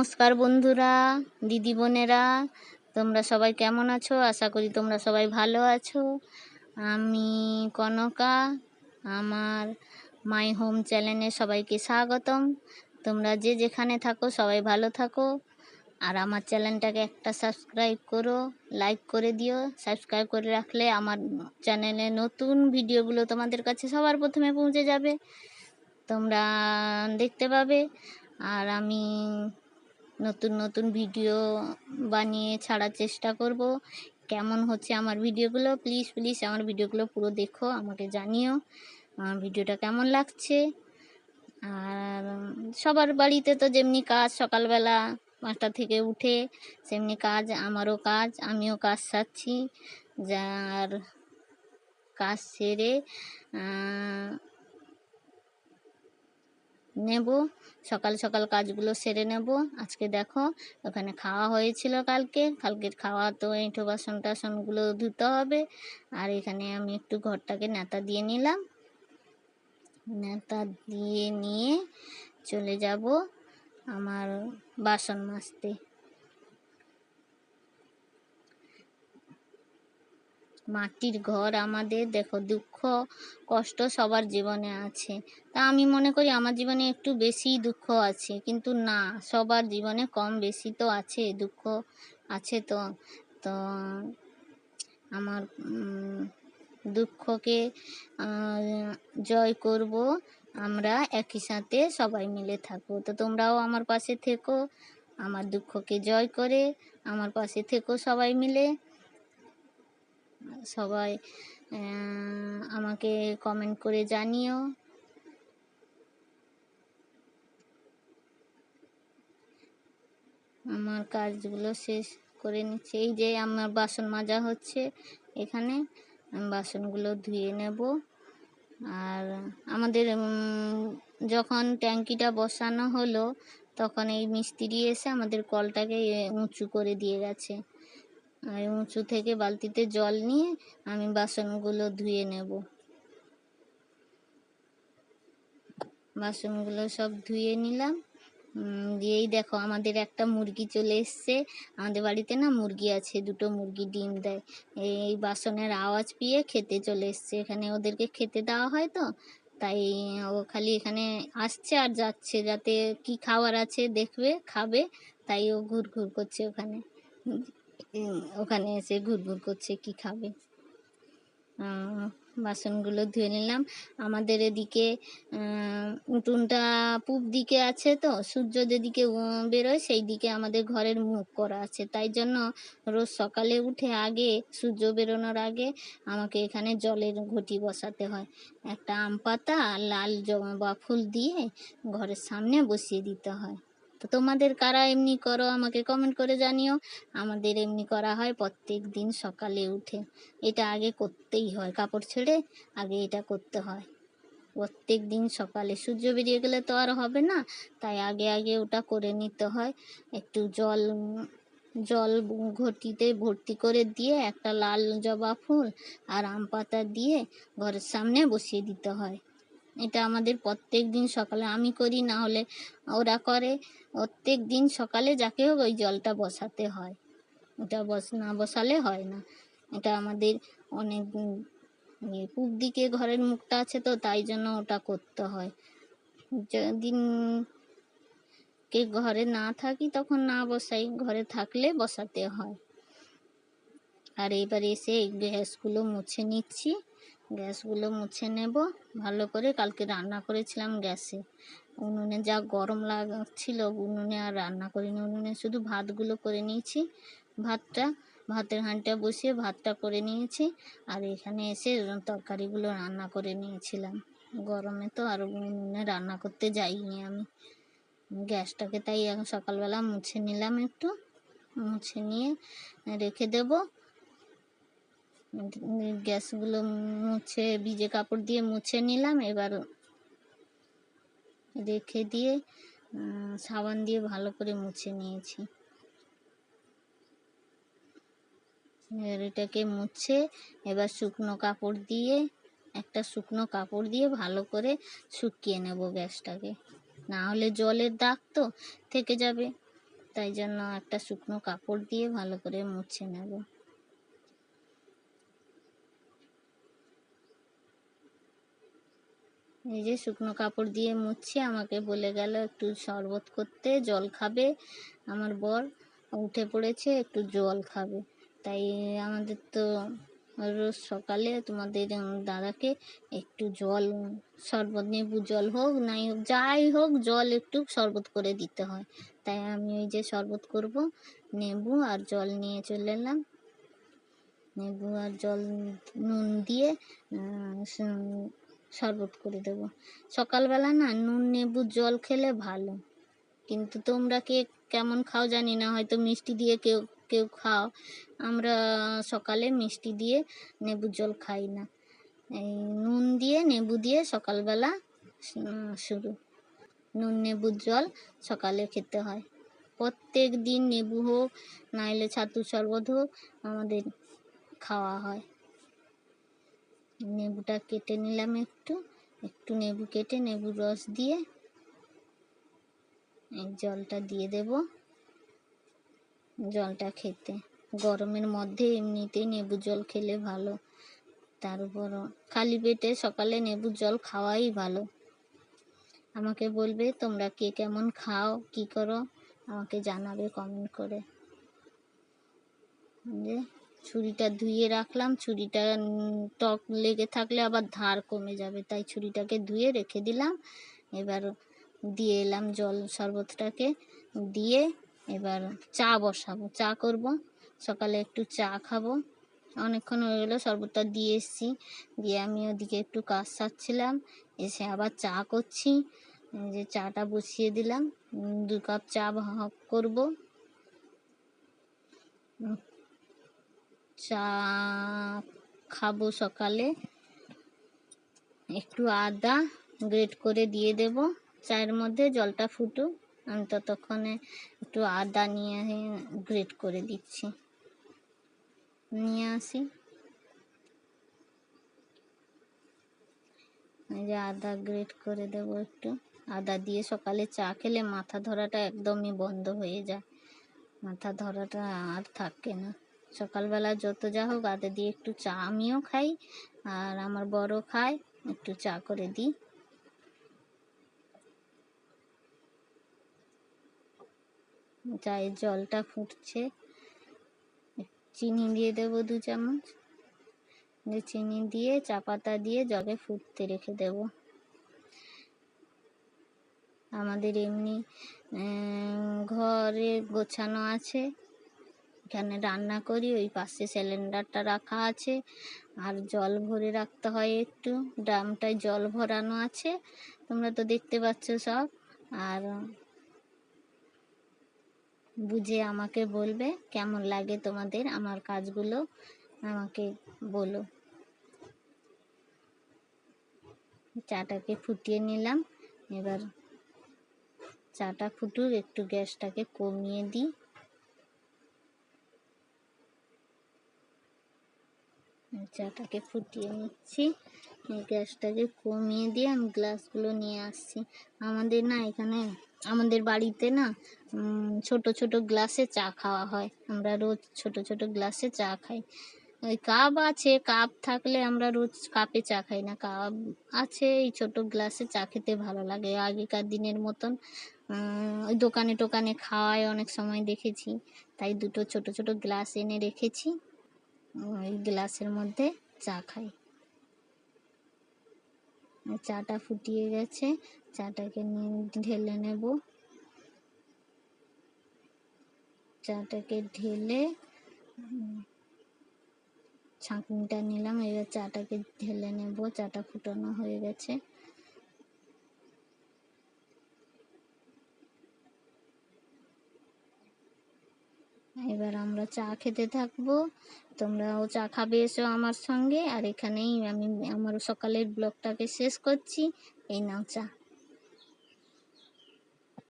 নমস্কার বন্ধুরা, দিদি বোনেরা, তোমরা সবাই কেমন আছো? আশা করি তোমরা সবাই ভালো আছো। আমি কনকা, আমার মাই হোম চ্যানেলে সবাইকে স্বাগতম। তোমরা যে যেখানে থাকো, সবাই ভালো থাকো। আর আমার চ্যানেলটাকে একটা সাবস্ক্রাইব করো, লাইক করে দিও। সাবস্ক্রাইব করে রাখলে আমার চ্যানেলে নতুন ভিডিওগুলো তোমাদের কাছে সবার প্রথমে পৌঁছে যাবে। তোমরা দেখতে পাবে। আর আমি নতুন নতুন ভিডিও বানিয়ে ছাড়ার চেষ্টা করব। কেমন হচ্ছে আমার ভিডিওগুলো? প্লিজ প্লিজ আমার ভিডিওগুলো পুরো দেখো, আমাকে জানিও। আমার ভিডিওটা কেমন লাগছে? আর সবার বাড়িতে তো যেমনি কাজ, সকালবেলা পাঁচটা থেকে উঠে সেমনি কাজ, আমারও কাজ, আমিও কাজ সারছি। যার কাজ সেরে নেব। সকাল সকাল কাজগুলো সেরে নেব। আজকে দেখো, ওখানে খাওয়া হয়েছিল কালকে। কালকের খাওয়া তো এঁঠো বাসন টাসনগুলো ধুতে হবে। আর এখানে আমি একটু ঘরটাকে নেতা দিয়ে নিলাম। নেতা দিয়ে নিয়ে চলে যাব আমার বাসন মাজতে। মাটির ঘর আমাদের, দেখো, দুঃখ, কষ্ট সবার জীবনে আছে। তা আমি মনে করি আমার জীবনে একটু বেশি দুঃখ আছে, কিন্তু না, সবার জীবনে কম বেশি তো আছে, দুঃখ আছে তো। তো আমার দুঃখকে জয় করব, আমরা একই সাথে সবাই মিলে থাকব। তো তোমরাও আমার পাশে থেকো, আমার দুঃখকে জয় করে, আমার পাশে থেকো সবাই মিলে। সবাই আমাকে কমেন্ট করে জানিও। আমার কাজগুলো শেষ করে নিচ্ছে। এই যে আমার বাসন মাজা হচ্ছে এখানে বাসনগুলো ধুয়ে নেব। আর আমাদের যখন ট্যাঙ্কিটা বসানো হলো, তখন এই মিস্ত্রি এসে আমাদের কলটাকে উঁচু করে দিয়ে গেছে। আর উঁচু থেকে বালতিতে জল নিয়ে আমি বাসনগুলো ধুয়ে নেব। বাসনগুলো সব ধুয়ে নিলাম। দিয়েই দেখো আমাদের একটা মুরগি চলে এসছে। আমাদের বাড়িতে না মুরগি আছে, দুটো মুরগি ডিম দেয়। এই বাসনের আওয়াজ পেয়ে খেতে চলে এসছে। এখানে ওদেরকে খেতে দেওয়া হয় তো, তাই ও খালি এখানে আসছে আর যাচ্ছে, যাতে কি খাবার আছে দেখবে, খাবে, তাই ও ঘুর ঘুর করছে ওখানে। ওখানে এসে ঘুরঘুর করছে কি খাবে। বাসনগুলো ধুয়ে নিলাম। আমাদের এদিকে উঠোনটা পূব দিকে আছে তো, সূর্য যেদিকে বেরোয় সেই দিকে আমাদের ঘরের মুখ করা আছে। তাই জন্য রোজ সকালে উঠে আগে সূর্য বেরোনোর আগে আমাকে এখানে জলের ঘটি বসাতে হয়। একটা আম পাতা, লাল জবা ফুল দিয়ে ঘরের সামনে বসিয়ে দিতে হয়। তো তোমাদের কারা এমনি করো, আমাকে কমেন্ট করে জানিও। আমাদের এমনি করা হয় প্রত্যেক দিন সকালে উঠে। এটা আগে করতেই হয়, কাপড় ছেড়ে আগে এটা করতে হয়। প্রত্যেক দিন সকালে সূর্য বেরিয়ে গেলে তো আর হবে না, তাই আগে আগে ওটা করে নিতে হয়। একটু জল জল ঘটিতে ভর্তি করে দিয়ে একটা লাল জবা ফুল আর আম পাতা দিয়ে ঘরের সামনে বসিয়ে দিতে হয়। এটা আমাদের প্রত্যেক দিন সকালে আমি করি, না হলে ওরা করে। প্রত্যেক দিন সকালে যাকে হোক ওই জলটা বসাতে হয়। ওটা বস, না বসালে হয় না। এটা আমাদের অনেক পূব দিকে ঘরের মুখটা আছে তো, তাই জন্য ওটা করতে হয়। যেদিন কে ঘরে না থাকি তখন না বসাই, ঘরে থাকলে বসাতে হয়। আর এবার এসে গ্যাসগুলো মুছে নিচ্ছি। গ্যাসগুলো মুছে নেব। ভালো করে কালকে রান্না করেছিলাম গ্যাসে। উনুনে যা গরম লাগছিল উনুনে আর রান্না করিনি। উনুনে শুধু ভাতগুলো করে নিয়েছি। ভাতটা, ভাতের হাঁড়িটা বসিয়ে ভাতটা করে নিয়েছি। আর এখানে এসে তরকারিগুলো রান্না করে নিয়েছিলাম। গরমে তো আর উনুনে রান্না করতে যাইনি আমি। গ্যাসটাকে তাই এখন সকালবেলা মুছে নিলাম একটু। মুছে নিয়ে রেখে দেবো। গ্যাসগুলো মুছে, ভিজে কাপড় দিয়ে মুছে নিলাম। এবার রেখে দিয়ে সাবান দিয়ে ভালো করে মুছে নিয়েছি। এবার এটাকে মুছে এবার শুকনো কাপড় দিয়ে, একটা শুকনো কাপড় দিয়ে ভালো করে শুকিয়ে নেব গ্যাসটাকে। না হলে জলের দাগ তো থেকে যাবে, তাই জন্য একটা শুকনো কাপড় দিয়ে ভালো করে মুছে নেব। এই যে শুকনো কাপড় দিয়ে মুছছি, আমাকে বলে গেল একটু শরবত করতে, জল খাবে আমার বর। উঠে পড়েছে, একটু জল খাবে। তাই আমাদের তো রোজ সকালে তোমাদের দাদাকে একটু জল, শরবত নেবু জল হোক, নাই হোক, যাই হোক, জল একটু শরবত করে দিতে হয়। তাই আমি ওই যে শরবত করব, নেবু আর জল নিয়ে চলে এলাম। নেবু আর জল, নুন দিয়ে শরবত করে দেবো। সকালবেলা না নুন নেবুর জল খেলে ভালো। কিন্তু তোমরা কে কেমন খাও জানি না, হয়তো মিষ্টি দিয়ে কেউ কেউ খাও। আমরা সকালে মিষ্টি দিয়ে নেবুর জল খাই না। এই নুন দিয়ে, নেবু দিয়ে সকালবেলা শুরু। নুন নেবুর জল সকালে খেতে হয়। প্রত্যেক দিন নেবু হোক, নাইলে ছাতু শরবত হোক, আমাদের খাওয়া হয়। নেবুটা কেটে নিলাম একটু। একটু নেবু কেটে নেবুর রস দিয়ে জলটা দিয়ে দেব জলটা খেতে। গরমের মধ্যে এমনিতেই নেবু জল খেলে ভালো। তার উপর খালি পেটে সকালে নেবুর জল খাওয়াই ভালো। আমাকে বলবে, তোমরা কে কেমন খাও, কি করো? আমাকে জানাবে কমেন্ট করে। যে ছুরিটা ধুয়ে রাখলাম, ছুরিটা টক লেগে থাকলে আবার ধার কমে যাবে, তাই ছুরিটাকে ধুয়ে রেখে দিলাম। এবার দিয়ে এলাম জল শরবতটাকে, দিয়ে এবার চা বসাবো, চা করব, সকালে একটু চা খাব। অনেকক্ষণ হয়ে গেলো, শরবতটা দিয়ে এসেছি, দিয়ে আমি ওদিকে একটু কাজ সারছিলাম, এসে আবার চা করছি, যে চাটা বসিয়ে দিলাম দু কাপ চা করব। চা খাব সকালে। একটু আদা গ্রেট করে দিয়ে দেব। চায়ের মধ্যে জলটা ফুটুক। আমি ততক্ষণে একটু আদা নিয়ে গ্রেট করে দিচ্ছি। নিয়ে আসি। যে আদা গ্রেট করে দেব একটু। আদা দিয়ে সকালে চা খেলে মাথা ধরাটা একদমই বন্ধ হয়ে যায়। মাথা ধরাটা আর থাকে না। সকালবেলা যত যা হোক, আদা দিয়ে একটু চা আমিও খাই, আর আমার বড় খায়, একটু চা করে দিই। চায়ের জলটা ফুটছে। চিনি দিয়ে দেবো দু চামচ। চিনি দিয়ে, চা পাতা দিয়ে জগে ফুটতে রেখে দেব। আমাদের এমনি ঘরে গোছানো আছে। এখানে রান্না করি, ওই পাশে সিলিন্ডারটা রাখা আছে। আর জল ভরে রাখতে হয় একটু, ড্রামটায় জল ভরানো আছে, তোমরা তো দেখতে পাচ্ছ সব। আর বুঝে আমাকে বলবে কেমন লাগে তোমাদের আমার কাজগুলো, আমাকে বলো। চাটাকে ফুটিয়ে নিলাম, এবার চাটা ফুটুক, একটু গ্যাসটাকে কমিয়ে দিই। চাটাকে ফুটিয়ে নিচ্ছি। গ্যাসটাকে কমিয়ে দিয়ে আমি গ্লাসগুলো নিয়ে আসছি। আমাদের না এখানে, আমাদের বাড়িতে না ছোট ছোট গ্লাসে চা খাওয়া হয়। আমরা রোজ ছোট ছোট গ্লাসে চা খাই। ওই কাপ আছে, কাপ থাকলে আমরা রোজ কাপে চা খাই না। কাপ আছে, এই ছোট গ্লাসে চা খেতে ভালো লাগে। আগেকার দিনের মতন ওই দোকানে টোকানে খাওয়ায় অনেক সময় দেখেছি। তাই দুটো ছোট ছোট গ্লাস এনে রেখেছি। ওই গ্লাসের মধ্যে চা খাই। চাটা ফুটিয়ে গেছে, চাটাকে ঢেলে নেব। চাটাকে ঢেলে ছাঁকনিটা নিলাম, এবার চাটাকে ঢেলে নেব, চাটা ফুটানো হয়ে গেছে এবার আমরা চা খেতে থাকব। তোমরাও চা খাবে এসো আমার সঙ্গে। আর এখানেই আমি আমার সকালের ব্লগটাকে শেষ করছি। এই নাও চা।